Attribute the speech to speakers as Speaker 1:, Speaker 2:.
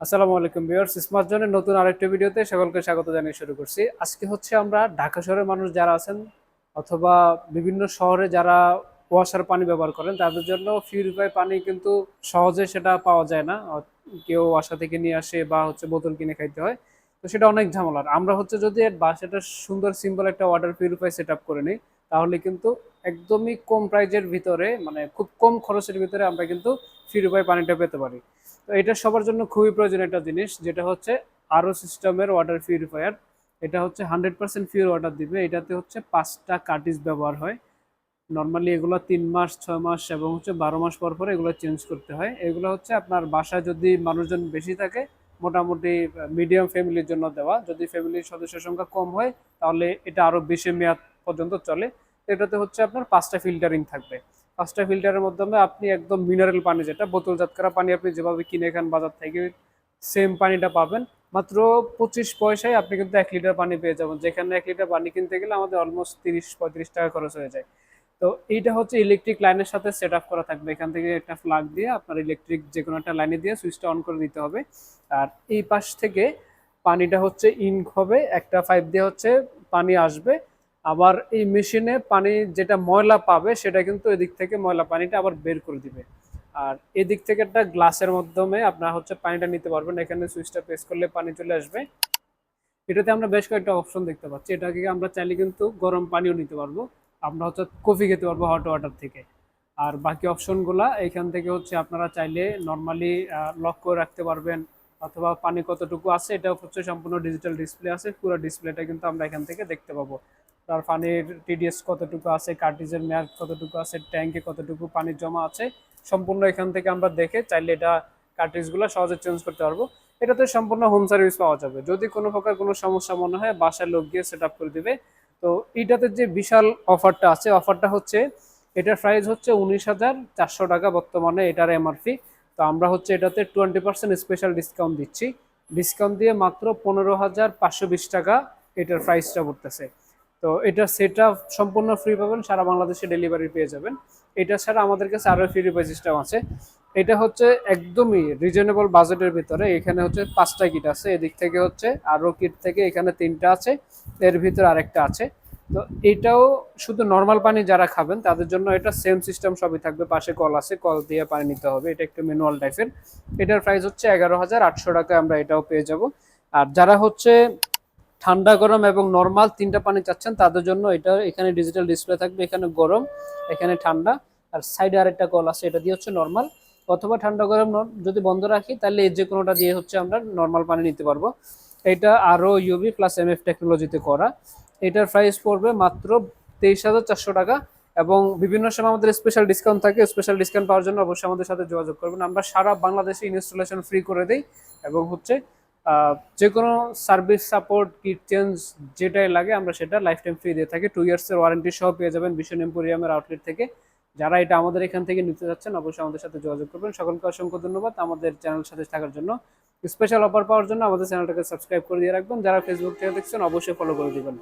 Speaker 1: আসসালামু আলাইকুম viewers, smart জোনের নতুন আরেকটি ভিডিওতে সকলকে স্বাগত জানিয়ে শুরু করছি। আজকে হচ্ছে আমরা ঢাকা শহরের মানুষ যারা আছেন অথবা বিভিন্ন শহরে যারা কুয়াশার পানি ব্যবহার করেন, তাদের জন্য পিউরিফাই পানি কিন্তু সহজে সেটা পাওয়া যায় না। কেউ ওয়াসা থেকে নিয়ে আসে বা হচ্ছে বোতল কিনে খাইতে হয়। তো সেটা অনেক ঝামেলার। আমরা হচ্ছে যদি বাসাটা সুন্দর সিম্পল একটা ওয়াটার পিউরিফাই সেট আপ করে নিই তাহলে কিন্তু একদমই কম প্রাইজের ভিতরে মানে খুব কম খরচের ভিতরে আমরা কিন্তু পিউরিফাই পানিটা পেতে পারি। তো এটা সবার জন্য খুবই প্রয়োজনীয় একটা জিনিস, যেটা হচ্ছে আরও সিস্টেমের ওয়াটার পিউরিফায়ার এটা হচ্ছে হান্ড্রেড পার্সেন্ট পিওর ওয়াটার দিবে। এটাতে হচ্ছে পাঁচটা কার্টিজ ব্যবহার হয়। নর্মালি এগুলো তিন মাস, ছয় মাস এবং হচ্ছে বারো মাস পর পর এগুলো চেঞ্জ করতে হয়। এগুলো হচ্ছে আপনার বাসায় যদি মানুষজন বেশি থাকে, মোটামুটি মিডিয়াম ফ্যামিলির জন্য দেওয়া। যদি ফ্যামিলির সদস্যের সংখ্যা কম হয়, তাহলে এটা আরও বেশি মেয়াদ পর্যন্ত চলে। এটাতে হচ্ছে আপনার পাঁচটা ফিল্টারিং থাকবে। পাঁচটা ফিল্টারের মাধ্যমে আপনি একদম মিনারেল পানি যেটা, বোতলজাত করা পানি আপনি যেভাবে কিনে খান বাজার থেকে সেম পানিটা পাবেন। মাত্র পঁচিশ পয়সায় আপনি কিন্তু এক লিটার পানি পেয়ে যাবেন। যেখানে এক লিটার পানি কিনতে গেলে আমাদের অলমোস্ট তিরিশ পঁয়ত্রিশ টাকা খরচ হয়ে যায়। তো এইটা হচ্ছে ইলেকট্রিক লাইনের সাথে সেট আপ করা থাকবে। এখান থেকে একটা প্লাগ দিয়ে আপনার ইলেকট্রিক যে কোনো একটা লাইনে দিয়ে সুইচটা অন করে দিতে হবে। আর এই পাশ থেকে পানিটা হচ্ছে ইনক হবে। একটা পাইপ দিয়ে হচ্ছে পানি আসবে। আবার এই মেশিনে পানি যেটা ময়লা পাবে, সেটা কিন্তু এদিক থেকে ময়লা পানিটা আবার বের করে দিবে। আর এদিক থেকে একটা গ্লাসের মাধ্যমে আপনার হচ্ছে পানিটা নিতে পারবেন। এখানে সুইচটা প্রেস করলে পানি চলে আসবে। এটাতে আমরা বেশ কয়েকটা অপশন দেখতে পাচ্ছি। এটাকে আমরা চাইলে কিন্তু গরম পানিও নিতে পারব। আমরা হচ্ছে কফি খেতে পারব হট ওয়াটার থেকে। আর বাকি অপশনগুলা এখান থেকে হচ্ছে আপনারা চাইলে নর্মালি লক করে রাখতে পারবেন। অথবা পানি কতটুকু আছে এটা হচ্ছে সম্পূর্ণ ডিজিটাল ডিসপ্লে আছে। পুরো ডিসপ্লেটা কিন্তু আমরা এখান থেকে দেখতে পাবো। তার পানির টিডিএস কতটুকু আছে কার্টিজের মেয়াদ কতটুকু আছে ট্যাঙ্কে কতটুকু পানি জমা আছে, সম্পূর্ণ এখান থেকে আমরা দেখে চাইলে এটা কার্টিজগুলো সহজে চেঞ্জ করতে পারব। এটাতে সম্পূর্ণ হোম সার্ভিস পাওয়া যাবে। যদি কোনো প্রকার কোনো সমস্যা মনে হয় বাসায় লোক গিয়ে সেট করে দিবে। তো এইটাতে যে বিশাল অফারটা আছে অফারটা হচ্ছে, এটার প্রাইস হচ্ছে উনিশ হাজার চারশো টাকা বর্তমানে এটার এমআরপি তো আমরা হচ্ছে এটাতে টোয়েন্টি পার্সেন্ট স্পেশাল ডিসকাউন্ট দিচ্ছি। ডিসকাউন্ট দিয়ে মাত্র পনেরো হাজার পাঁচশো বিশ টাকা এটার প্রাইসটা পড়তেছে। তো এটা সেটা সম্পূর্ণ ফ্রি পাবেন, সারা বাংলাদেশে ডেলিভারি পেয়ে যাবেন। এটা ছাড়া আমাদের কাছে আরও ফ্রি পাই সিস্টেম আছে। এটা হচ্ছে একদমই রিজনেবল বাজেটের ভিতরে। এখানে হচ্ছে পাঁচটা কিট আছে। এদিক থেকে হচ্ছে আরও কিট থেকে এখানে তিনটা আছে। এর ভিতরে আরেকটা আছে। তো এটাও শুধু নর্মাল পানি যারা খাবেন, তাদের জন্য এটা সেম সিস্টেম সবই থাকবে। পাশে কল আছে, কল দিয়ে পানি নিতে হবে। এটা একটু ম্যানুয়াল টাইপের এটার প্রাইস হচ্ছে এগারো হাজার আটশো টাকা আমরা এটাও পেয়ে যাব। আর যারা হচ্ছে ঠান্ডা গরম এবং নর্মাল তিনটা পানি চাচ্ছেন, তাদের জন্য এটা এখানে ডিজিটাল ডিসপ্লে থাকবে, এখানে গরম, এখানে ঠান্ডা, আর সাইডে আরেকটা কল আছে, এটা দিয়ে হচ্ছে নর্মাল অথবা ঠান্ডা গরম যদি বন্ধ রাখি, তাহলে যে কোনোটা দিয়ে হচ্ছে আমরা নর্মাল পানি নিতে পারব। এটা আরও ইউবি প্লাস এম এফ টেকনোলজিতে করা। এটার প্রাইস পড়বে মাত্র তেইশ হাজার চারশো টাকা এবং বিভিন্ন সময় আমাদের স্পেশাল ডিসকাউন্ট থাকে স্পেশাল ডিসকাউন্ট পাওয়ার জন্য অবশ্যই আমাদের সাথে যোগাযোগ করবেন। আমরা সারা বাংলাদেশে ইনস্টলেশন ফ্রি করে দিই এবং হচ্ছে যে কোনো সার্ভিস সাপোর্ট কিট চেঞ্জ যেটাই লাগে, আমরা সেটা লাইফ টাইম ফ্রি দিয়ে থাকি। টু ইয়ার্সের ওয়ারেন্টি সহ পেয়ে যাবেন ভীষণ এম্পোরিয়ামের আউটলেট থেকে। যারা এটা আমাদের এখান থেকে নিতে যাচ্ছেন, অবশ্যই আমাদের সাথে যোগাযোগ করবেন। সকলকে অসংখ্য ধন্যবাদ আমাদের চ্যানেল সাথে থাকার জন্য। স্পেশাল অফার পাওয়ার জন্য আমাদের চ্যানেলটাকে সাবস্ক্রাইব করে দিয়ে রাখবেন। যারা ফেসবুক থেকে দেখছেন, অবশ্যই ফলো করে দিবেন।